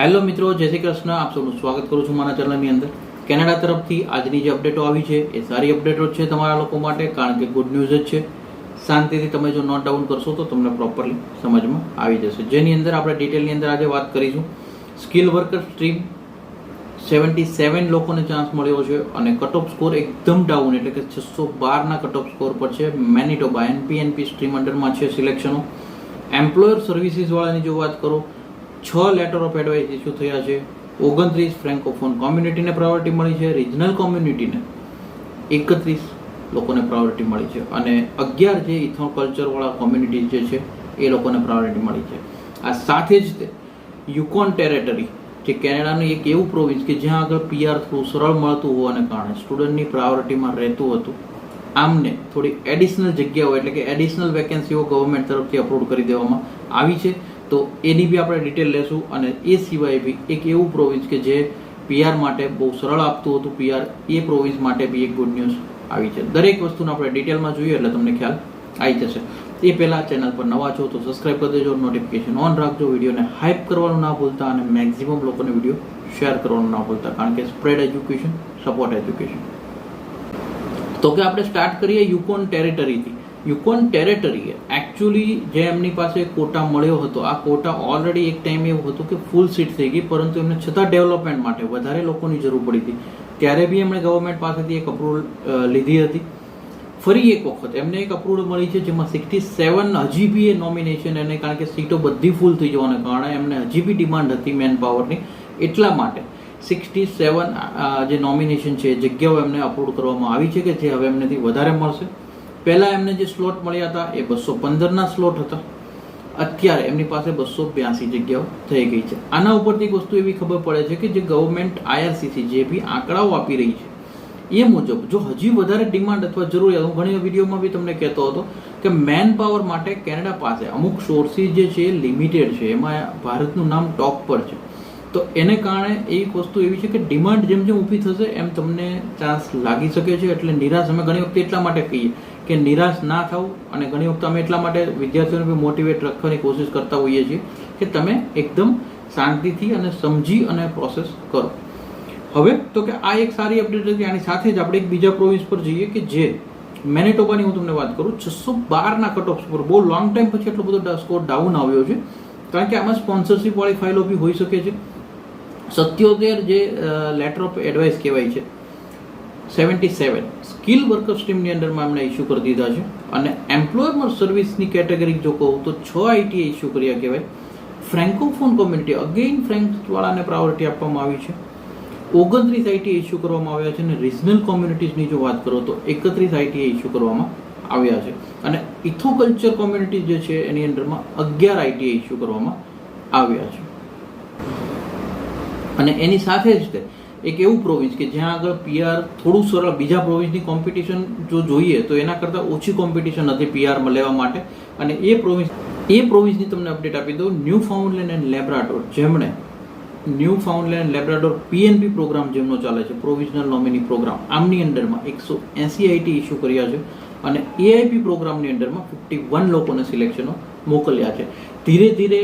Hello મિત્રો, જય શ્રી કૃષ્ણ. આપ સૌનું સ્વાગત કરું છું મારા ચેનલની અંદર. કેનેડા તરફથી આજની જે અપડેટો આવી છે, એ સારી અપડેટો છે તમારા લોકો માટે, કારણ કે ગુડ ન્યૂઝ જ છે. શાંતિથી તમે જો નોટ ડાઉન કરશો તો તમને પ્રોપરલી સમજમાં આવી જશે. જેની અંદર આપણે ડિટેલની અંદર આજે વાત કરીશું. Skill worker stream seventy seven લોકોને ચાન્સ મળ્યો છે અને કટ ઓફ સ્કોર એકદમ ડાઉન એટલે કે છસો બારના કટ ઓફ સ્કોર પર છે. મેનિટોબા એનપી સ્ટ્રીમ અંડરમાં છે સિલેક્શનો એમ્પ્લોયર સર્વિસીસવાળાની જો વાત કરો છ લેટર ઓફ એડવાઇસ ઇસ્યુ થયા છે. ઓગણત્રીસ ફ્રેન્કોફોન કોમ્યુનિટીને પ્રાયોરિટી મળી છે. રિજનલ કોમ્યુનિટીને એકત્રીસ લોકોને પ્રાયોરિટી મળી છે. અને અગિયાર જે ઇથો કલ્ચરવાળા કોમ્યુનિટી જે છે, એ લોકોને પ્રાયોરિટી મળી છે. આ સાથે જ તે યુકોન ટેરેટરી જે કેનેડાનું એક એવું પ્રોવિન્સ કે જ્યાં આગળ પીઆર થ્રુ સરળ મળતું હોવાને કારણે સ્ટુડન્ટની પ્રાયોરિટીમાં રહેતું હતું. આમને થોડી એડિશનલ જગ્યાઓ એટલે કે એડિશનલ વેકેન્સીઓ ગવર્મેન્ટ તરફથી અપ્રૂવ કરી દેવામાં આવી છે. તો એની બી આપણે ડિટેલ લેશું અને એ સિવાય બી એક એવું પ્રોવિન્સ કે જે પીઆર માટે બહુ સરળ આપતું હતું. પીઆર એ પ્રોવિન્સ માટે બી એક ગુડ ન્યૂઝ આવી છે. દરેક વસ્તુને આપણે ડિટેલમાં જોઈએ એટલે તમને ખ્યાલ આવી જશે. એ પહેલાં ચેનલ પર નવા છો તો સબસ્ક્રાઇબ કરી દેજો નોટિફિકેશન ઓન રાખજો, વિડીયોને હાઇપ કરવાનું ના ભૂલતા અને મેક્ઝિમમ લોકોને વીડિયો શેર કરવાનું ના ભૂલતા, કારણ કે સ્પ્રેડ એજ્યુકેશન સપોર્ટ એજ્યુકેશન તો કે આપણે સ્ટાર્ટ કરીએ યુકોન ટેરેટરીથી યુકોન ટેરેટરીએ એકચ્યુઅલી જે એમની પાસે કોટા મળ્યો હતો, આ કોટા ઓલરેડી એક ટાઈમ એવું હતું કે ફૂલ સીટ થઈ ગઈ, પરંતુ એમને છતાં ડેવલપમેન્ટ માટે વધારે લોકોની જરૂર પડી હતી. ત્યારે બી એમણે ગવર્મેન્ટ પાસેથી એક અપ્રુવલ લીધી હતી. ફરી એક વખત એમને એક અપ્રુવલ મળી છે જેમાં સિક્સટી સેવન હજી બી એ નોમિનેશન એને કારણ કે સીટો બધી ફૂલ થઈ જવાને કારણે એમને હજી બી ડિમાન્ડ હતી મેન પાવરની એટલા માટે સિક્સટી સેવન જે નોમિનેશન છે જગ્યાઓ એમને અપ્રુવ કરવામાં આવી છે કે જે હવે એમનેથી વધારે મળશે. પહેલાં એમને જે સ્લોટ મળ્યા હતા એ બસો પંદરના સ્લોટ હતા. અત્યારે એમની પાસે બસો બ્યાસી જગ્યાઓ થઈ ગઈ છે. આના ઉપરથી એક વસ્તુ એવી ખબર પડે છે કે જે ગવર્મેન્ટ આઈઆરસીસી જે બી આંકડાઓ આપી રહી છે, એ મુજબ જો હજી વધારે ડિમાન્ડ અથવા જરૂરિયાત, હું ઘણી વિડીયોમાં બી તમને કહેતો હતો કે મેન પાવર માટે કેનેડા પાસે અમુક સોર્સિસ જે છે એ લિમિટેડ છે. એમાં ભારતનું નામ ટોપ પર છે. તો એને કારણે એક વસ્તુ એવી છે કે ડિમાન્ડ જેમ જેમ ઊભી થશે, એમ તમને ચાન્સ લાગી શકે છે. એટલે નિરાશ અમે ઘણી વખતે એટલા માટે કહીએ કે નિરાશ ના થાવ અને ઘણી વખત અમે એટલા માટે વિદ્યાર્થીઓને બી મોટિવેટ રાખવાની કોશિશ કરતા હોઈએ છીએ કે તમે એકદમ શાંતિથી અને સમજી અને પ્રોસેસ કરો. હવે તો કે આ એક સારી અપડેટ હતી. આની સાથે જ આપણે એક બીજા પ્રોવિન્સ પર જઈએ કે જે મેનેટોબાની હું તમને વાત કરું, છસો બારના કટ ઓફ પર. બહુ લોંગ ટાઈમ પછી એટલો બધો સ્કોર ડાઉન આવ્યો છે. કારણ કે આમાં સ્પોન્સરશીપવાળી ફાઇલો બી હોઈ શકે છે. સત્યોતેર જે લેટર ઓફ એડવાઇસ કહેવાય છે સેવન્ટી સેવન સ્કિલ વર્કર સ્ટ્રીમની અંડરમાં એમણે ઇસ્યુ કરી દીધા છે. અને એમ્પ્લોયમેન્ટ સર્વિસની કેટેગરી જો કહું તો છ આઈટીએ ઇસ્યુ કર્યા કહેવાય. ફ્રેન્કોફોન કોમ્યુનિટી અગેઇન ફ્રેન્કવાળાને પ્રાયોરિટી આપવામાં આવી છે. ઓગણત્રીસ આઈટી ઇસ્યુ કરવામાં આવ્યા છે અને રિજનલ કોમ્યુનિટીઝની જો વાત કરો તો એકત્રીસ આઈટીએ ઇસ્યુ કરવામાં આવ્યા છે. અને ઇથોકલ્ચર કોમ્યુનિટી જે છે, એની અંડરમાં અગિયાર આઈટીએ ઇસ્યુ કરવામાં આવ્યા છે. અને એની સાથે જ તે એક એવું પ્રોવિન્સ કે જ્યાં આગળ પીઆર થોડું સરળ, બીજા પ્રોવિન્સની કોમ્પિટિશન જો જોઈએ તો એના કરતાં ઓછી કોમ્પિટિશન હતી પીઆરમાં લેવા માટે. અને એ પ્રોવિન્સ એ પ્રોવિન્સની તમને અપડેટ આપી દઉં ન્યૂ ફાઉન્ડલેન્ડ એન્ડ લેબ્રાડોર જેમણે Newfoundland Labrador PNP program જેમનો ચાલે છે પ્રોવિઝનલ નોમિની પ્રોગ્રામ આમની અંડરમાં એકસો એંસી આઈટી ઇસ્યુ કર્યા છે અને એઆઈપી પ્રોગ્રામની અંડરમાં ફિફ્ટી વન લોકોને સિલેક્શનો મોકલ્યા છે. ધીરે ધીરે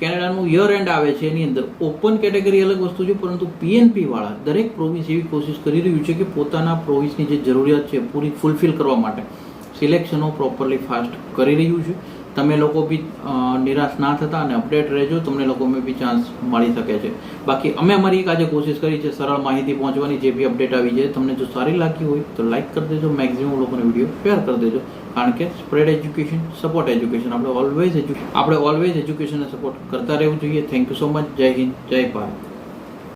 કેનેડાનું યર એન્ડ આવે છે એની અંદર. ઓપન કેટેગરી અલગ વસ્તુ છે, પરંતુ પીએનપી વાળા દરેક પ્રોવિન્સ એવી કોશિશ કરી રહ્યું છે કે પોતાના પ્રોવિન્સની જે જરૂરિયાત છે પૂરી ફૂલફિલ કરવા માટે સિલેક્શનો પ્રોપરલી ફાસ્ટ કરી રહ્યું છે. તમે લોકો બી નિરાશ ના થતા અને અપડેટ રહેજો, તમને લોકોને બી ચાન્સ મળી શકે છે. બાકી અમે અમારી એક આજે કોશિશ કરી છે સરળ માહિતી પહોંચવાની, જે બી અપડેટ આવી છે તમને જો સારી લાગી હોય તો લાઇક કરી દેજો મેક્ઝિમમ લોકોને વીડિયો શેર કરી દેજો. કારણ કે સ્પ્રેડ એજ્યુકેશન સપોર્ટ એજ્યુકેશન આપણે ઓલવેઝ આપણે ઓલવેઝ એજ્યુકેશનને સપોર્ટ કરતા રહેવું જોઈએ. થેન્ક યુ સો મચ જય હિન્દ, જય ભારત.